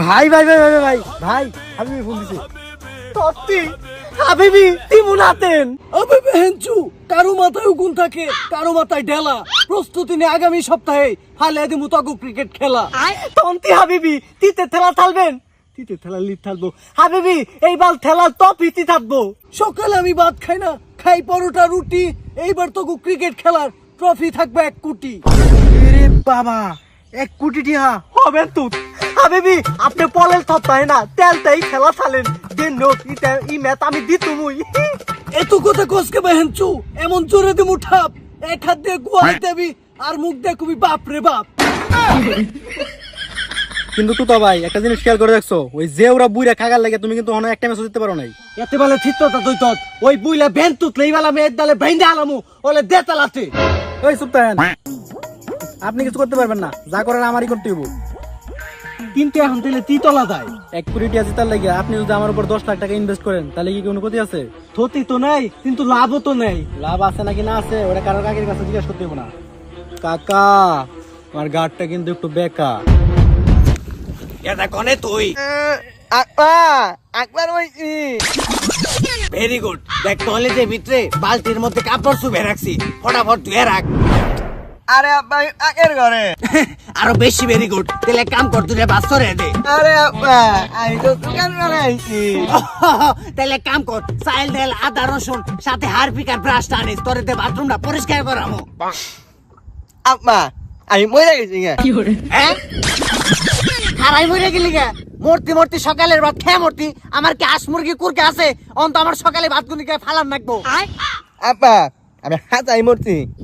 ভাই ভাই ভাই ভাই ভাই ভাই হাবিবি ফোন দিছে। সত্যি? হাবিবি তিমুন হাতেন বেহেনচু কারও মাথায় উকুন থাকে কারও মাথায় ডেলা প্রস্তুতি নিয়ে আগামী সপ্তাহে ফালে দিমু তগু ক্রিকেট খেলা। তন্তি হাবিবি তিতে থেলা থালবেন। তিতে থেলা লিড থাকব হাবিবি এই বাল খেলার টপ ইতি থাকব। সকালে আমি ভাত খাই না খাই পরোটা রুটি। এইবার তগু ক্রিকেট খেলার ট্রফি থাকবে এক কোটি। বাবা এক কোটি টিহা। হবেন তো। হাবিবি আপনি পলের থপ্পায় না তেলটাই খেলা চালেন যে নোট ইটা ই ম্যাচ আমি দিতুমুই এত কথা কসকে বেহেনচু এমন জোরে দিমু ঠাপ এক হাত দিয়ে গুয়াই দেবি আর মুখ দিয়ে কবি বাপ রে বাপ। কিন্তু তুই তো ভাই একটা জিনিস খেয়াল করে দেখছ ওই যে ওরা বুইরা খাগার লাগে তুমি কিন্তু অনেক একটা মেসেজ দিতে পারো নাই। এতে বেলা তুই তত ওই বুইলা বেন তুতলে বেলা মেয়ের দালে ভেঙ্গে আলামু ওলে দেতালাতে ওই চুপ থাকেন আপনি কিছু করতে পারবেন না। যা করার আমারই করতে হইব। কিন্তু এখন দিলে তিতলা দেয় এক কোটি টিয়া জিতার লাগে। আপনি যদি আমার উপর দশ লাখ টাকা ইনভেস্ট করেন তাহলে কি কোনো ক্ষতি আছে? থতি তো নাই কিন্তু লাভও তো নেই। লাভ আছে নাকি না আছে ওটা কারও কাকের কাছে জিজ্ঞেস করতে হইব না। কাকা আমার গাড়টা কিন্তু একটু বেকা। এটা কনে তুই। আকবা আকবার হইছি ভেরি গুড দেখ টয়লেটের ভিতরে বালতির মধ্যে কাপড় শুভে রাখছি ফটাফট ধুয়ে রাখ। আরে আব্বা আকের ঘরে। আরও বেশি ভেরি গুড তাহলে কাম কর তুই বাস্তরে দে। আরে আব্বা আমি তো দোকান করে আইছি তাহলে কাম কর চাইল তেল আদা রসুন সাথে হারপিক আর ব্রাশটা আনিস তোরে দে বাথরুমটা পরিষ্কার করামো আব্বা আমি মরে গেছি গে। হ্যাঁ? খারাই মরে গেলি গে। মূর্তি মূর্তি সকালের ভাত খেয়ে মূর্তি। আমার কি হাঁস মুরগি কুরকে আছে? অন্ত আমার সকালে ভাত গুনি কে ফালান নাকবো আব্বা আমি হাতাই মরছি। ভাই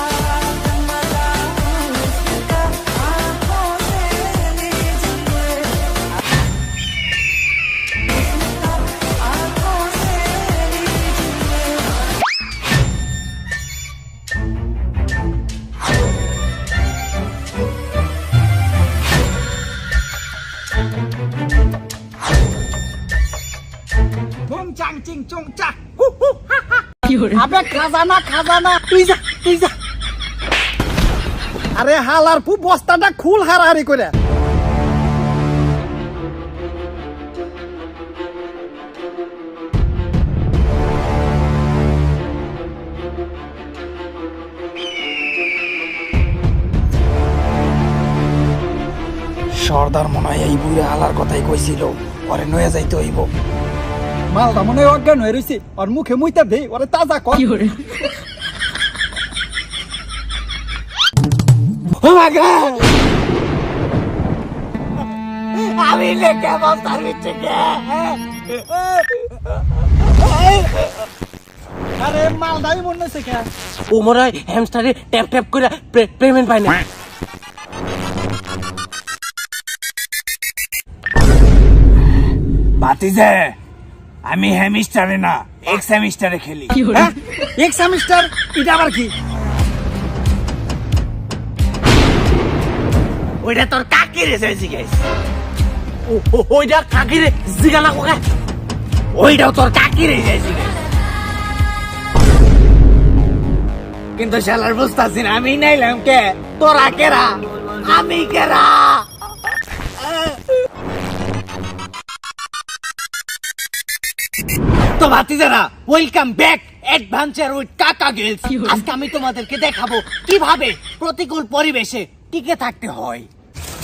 সত্যি একবার হারে হালামু আবে খাজানা খাজানা, তুই যা তুই যা। আরে হালার পু, বস্তাটা খুল হারাহারি করে। সর্দার মনে হয় এই বুড়ে হালার কথাই কইছিল, পরে নয়ে যাইতে হইব। মালটা মনে হয় অজ্ঞান হয়ে রয়েছে আর মুখে মুইতা দে ওরে তাজা কর। আমি লেখা বস্তার ভিতরে। আরে মালদাই মনে হচ্ছে কে? ও মনে হয় হ্যামস্টারে ট্যাপ ট্যাপ করে পেমেন্ট পায় না। বাতিজে! আমি হেমিস্টারে না এক সেমিস্টারে খেলি। হ্যাঁ? এক সেমিস্টার এটা আবার কি? ওইটা তোর কাকি রে যাই জিগাইস ওইটা কাকি রে জিগানা কোকা ওইটাও তোর কাকি রে কিন্তু শালার বুঝতাছি না আমি নাইলাম কে? তোরা কেরা? আমি কেরা? ভাতিজারা ওয়েলকাম ব্যাক অ্যাডভেঞ্চার উইথ কাকা গেলস আজকে আমি তোমাদেরকে দেখাবো কীভাবে প্রতিকূল পরিবেশে টিকে থাকতে হয়।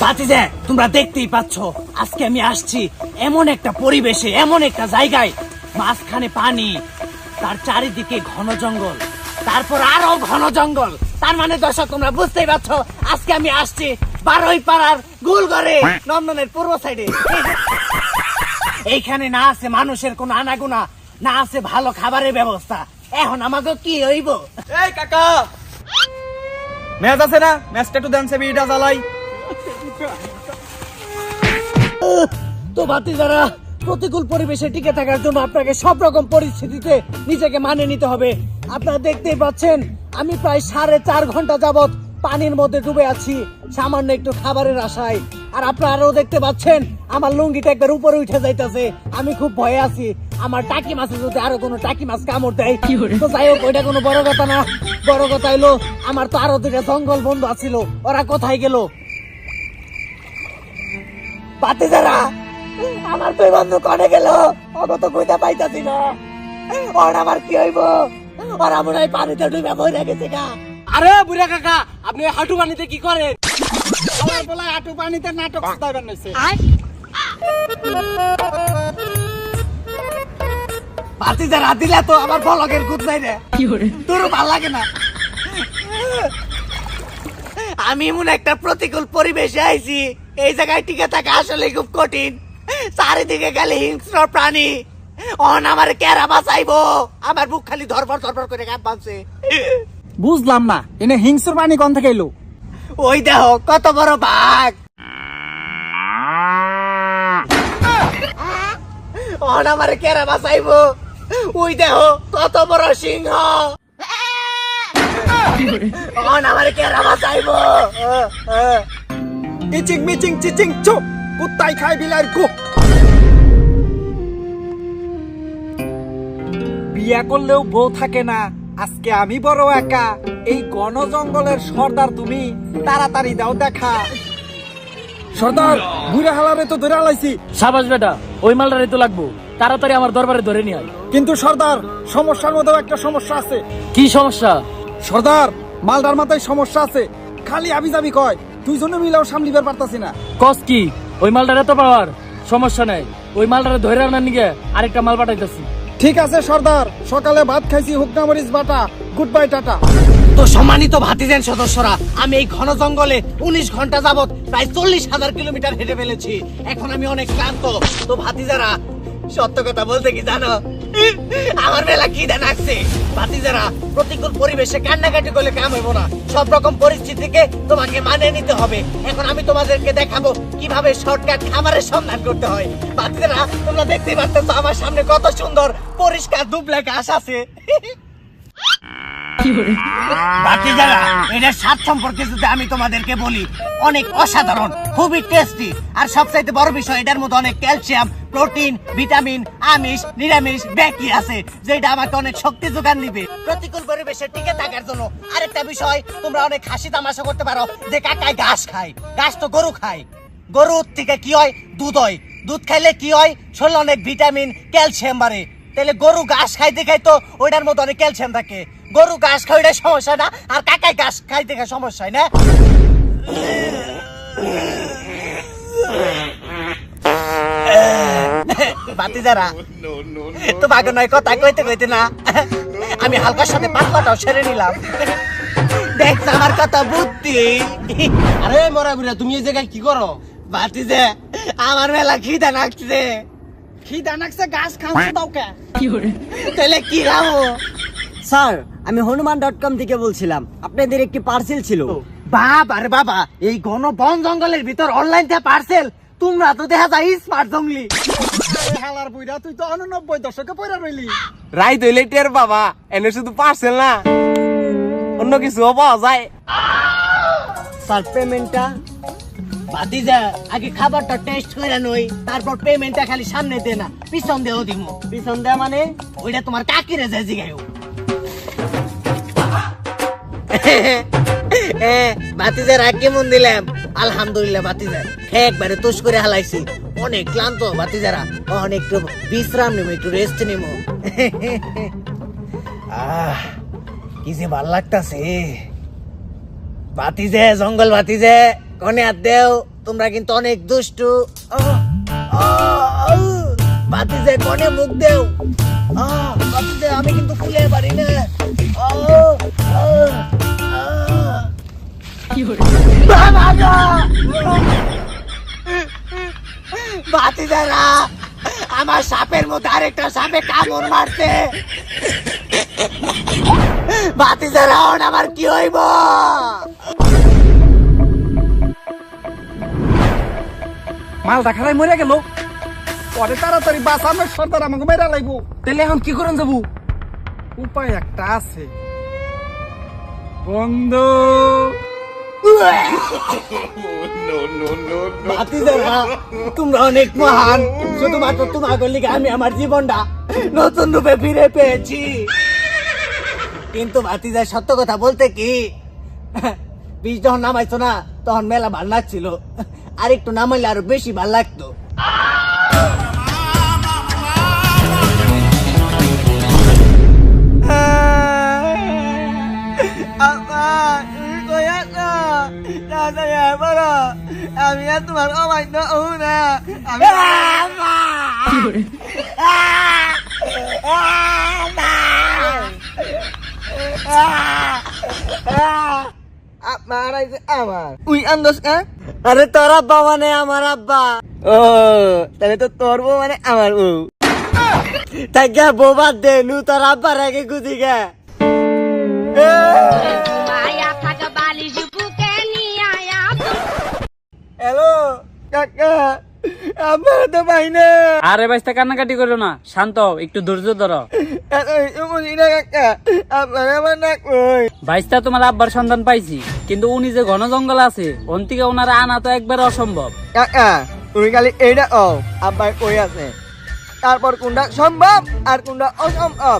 ভাতিজা, তোমরা দেখতেই পাচ্ছ, আজকে আমি আসছি এমন একটা পরিবেশে, এমন একটা জায়গায়, মাঝখানে পানি, তার চারিদিকে ঘন জঙ্গল, তারপর আরও ঘন জঙ্গল। তার মানে দর্শক, তোমরা বুঝতেই পারছ, আজকে আমি আসছি বারোই পাড়ার গুলগড়ে নন্দনের পূর্ব সাইডে এইখানে না আছে মানুষের কোনো আনাগুনা না আছে ভালো খাবারের ব্যবস্থা। এখন আমাকে কি হইব? এই কাকা! ম্যাচ আছে না? ম্যাচটা একটু দেন সে বিটা জ্বালাই। তো বাতি যারা প্রতিকূল পরিবেশে টিকে থাকার জন্য আপনাকে সব রকম পরিস্থিতিতে নিজেকে মানিয়ে নিতে হবে। আপনারা দেখতেই পাচ্ছেন আমি প্রায় সাড়ে চার ঘণ্টা যাবত পানির মধ্যে ডুবে আছি সামান্য একটু খাবারের আশায়। আর আপনারাও দেখতে পাচ্ছেন আমার লুঙ্গিটা একবার উপরে উঠে যাইতেছে আমি খুব ভয়ে আছি। আমার টাকি মাছে যদি আরও কোনো টাকি মাছ কামড় দেয় তো যাই হোক ওইটা কোনো বড় কথা না। বড় কথা হইল আমার তো আরও দুটা জঙ্গল বন্ধু আছিল ওরা কোথায় গেল? পাতে যারা আমার দুই বন্ধু কনে গেল? অগত কইতা পাইতাছি না। ওর আমার কি হইব? ওরা মনে হয় পানিতে ডুবে মরে গেছে গা। আরে বুড়া কাকা আপনি হাঁটু পানিতে কি করেন? আমার বলা হাঁটু পানিতে নাটক সাজাবেন নইছে। পাতি যারা দিলে তো আমার বলকের নাই রে। তোর ভালো লাগে না। আমি এমন একটা প্রতিকূল পরিবেশে আইছি এই জায়গায় টিকে থাকা আসলে খুব কঠিন। চারিদিকে গেলে হিংস্র প্রাণী। অন আমার কেরা বাঁচাইবো? আমার বুক খালি ধরপর ধরপর করে কাপ বাঁধছে। বুঝলাম না এনে হিংস্র পানি কোন থেকে এলো? ওই দেহ কত বড় বাঘ। অন আমার কেরা বাঁচাইবো? ওই দেহ কত বড় সিংহ। আমার ইচিং মিচিং চিচিং কুত্তাই বিলার বিয়া করলেও বউ থাকে না আজকে আমি বড় একা। এই গণ জঙ্গলের সর্দার তুমি তাড়াতাড়ি দাও দেখা। সর্দার বুড়া হালারে তো ধরে হালাইছি সাবাস বেটা ওই মালটারে তো লাগবো। তাড়াতাড়ি আমার দরবারে ধরে নিয়ে আয়। কিন্তু সর্দার সমস্যার মধ্যেও একটা সমস্যা আছে। কি সমস্যা? সর্দার মালদার মাথায় সমস্যা আছে। খালি আবি যাবি কয় তুই দুইজনে মিলেও সামলিবার পারতাছি না। কস কি? ওই মালটারে তো পাওয়ার সমস্যা নাই। ওই মালটারে ধরে আনার নিগে আরেকটা মাল পাঠাইতেছি। ঠিক আছে সর্দার। সকালে ভাত খাইছি হুকনা মরিচ বাটা। Good bye tata. তো সম্মানিত ভাতিজেন সদস্যরা আমি এই ঘন জঙ্গলে উনিশ ঘণ্টা যাবত প্রায় চল্লিশ হাজার কিলোমিটার হেঁটে ফেলেছি। এখন আমি অনেক ক্লান্ত। তো ভাতিজারা সত্য কথা বলতে কি জানো? আমার বেলা কি দেন আসছে ভাতিজারা, প্রতিকূল পরিবেশে কান্নাকাটি করলে কাম হইব না। সব রকম পরিস্থিতিকে তোমাকে মানিয়ে নিতে হবে। এখন আমি তোমাদেরকে দেখাবো কীভাবে শর্টকাট খাবারের সন্ধান করতে হয়। ভাতিজারা, তোমরা দেখতে পাচ্ছ আমার সামনে কত সুন্দর, পরিষ্কার দুবলা ঘাস আছে। বাকি যারা এটার স্বাদ সম্পর্কে যদি আমি তোমাদেরকে বলি, অনেক অসাধারণ, খুবই টেস্টি আর সবচাইতে বড় বিষয় এটার মধ্যে অনেক ক্যালসিয়াম, প্রোটিন, ভিটামিন, আমিষ, নিরামিষ ব্যাকি আছে, যেটা আমাকে অনেক শক্তি যোগান দিবে। প্রতিকূল পরিবেশে টিকে থাকার জন্য আরেকটা বিষয়, তোমরা অনেক হাসি তামাশা করতে পারো, যে কাকায় ঘাস খায়। ঘাস তো গরু খায়। গরুর থেকে কি হয়? দুধ হয়। দুধ খাইলে কি হয়? শরীরে অনেক ভিটামিন, ক্যালসিয়াম বাড়ে। তাহলে গরু ঘাস খাইতে খাইতো ওইটার মধ্যে অনেক ক্যালসিয়াম থাকে। গরু ঘাস খাই সমস্যা না আর কাকাই ঘাস খাইতে খাই সমস্যা না? বাতি যারা তো বাগে নয় কথা কইতে কইতে না আমি হালকার সাথে পাতলাটাও সেরে নিলাম। দেখ আমার কথা বুদ্ধি। আরে মরা বুড়া তুমি এই জায়গায় কি করো? বাতি যে আমার মেলা খিদা লাগছে খিদা নাকছে গাছ খাওয়া দাও কে? তাহলে কি খাব? স্যার আমি হনুমান ডট কম থেকে বলছিলাম। আপনাদের একটি পার্সেল ছিল। বাবা আরে বাবা এই ঘন বন জঙ্গলের ভিতর অনলাইন থেকে পার্সেল তোমরা তো দেখা যায় স্মার্ট জঙ্গলি। হালার বুইরা তুই তো অননব্বই দশকে পয়রা রইলি। রাই দইলে টের বাবা এনে শুধু পার্সেল না। অন্য কিছু পাওয়া যায়। স্যার পেমেন্টটা ভাতিজা আগে খাবারটা টেস্ট করে নই তারপর পেমেন্টটা খালি সামনে দে না পিছন দেও দিমু। পিছন দেয়া মানে ওইটা তোমার কাকিরে যায় জিগাইও বাতিজার কেমন দিলাম। আলহামদুলিল্লাহ বাতিজার একবারে তুষ করে হালাইছি। অনেক ক্লান্ত বাতিজারা একটু বিশ্রাম নেব একটু রেস্ট নেব আহ, কি যে ভালো লাগতাছে। বাতিজে জঙ্গল বাতিজে কনে আর দেও, তোমরা কিন্তু অনেক দুষ্টু। আহ, বাতিজে কনে মুখ দেও? আহ, বাতিজে আমি কিন্তু ফুলে পারি না। গো! বাতিজারা আমার সাপের মধ্যে আরেকটা সাপে কামড় মারছে। বাতি বাতিজারা আমার কি হইব? মালটা খারাই মরে গেল। পরে তাড়াতাড়ি বাঁচানোর সর্দার আমাকে মেরা লাগবো তাহলে এখন কি করেন যাব? উপায় একটা আছে। বন্ধু। তোমরা অনেক মহান। শুধুমাত্র তোমাকে লিখে আমি আমার জীবনটা নতুন রূপে ফিরে পেয়েছি। কিন্তু ভাতিজা, সত্য কথা বলতে কি? বীজ যখন নামাইছো না, তখন মেলা ভালো লাগছিল আর একটু নামাইলে আরও বেশি ভালো লাগতো আমি আর তোমার অমান্য না। আমি আপনার আমার উই আন্দোস আরে তোর আব্বা মানে আমার আব্বা। ও তাহলে তো তোর বউ মানে আমার বউ। তাই গে বউ বাদ দে নু তোর আব্বার আগে গুজি গে। হ্যালো কাকা তো না। আরে বাইস্তা কান্নাকাটি করো না। শান্ত হও, একটু ধৈর্য ধরো। বাইস্তা তোমার আব্বার সন্ধান পাইছি কিন্তু উনি যে ঘন জঙ্গল আছে ওন থেকে ওনারা আনা তো একবার অসম্ভব। কাকা তুমি খালি এইটা ও আব্বাই কই আছে? তারপর কোনটা সম্ভব আর কোনটা অসম্ভব?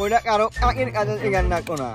ওইটা কারও কাকির কাছে জিজ্ঞাসা না। কোনা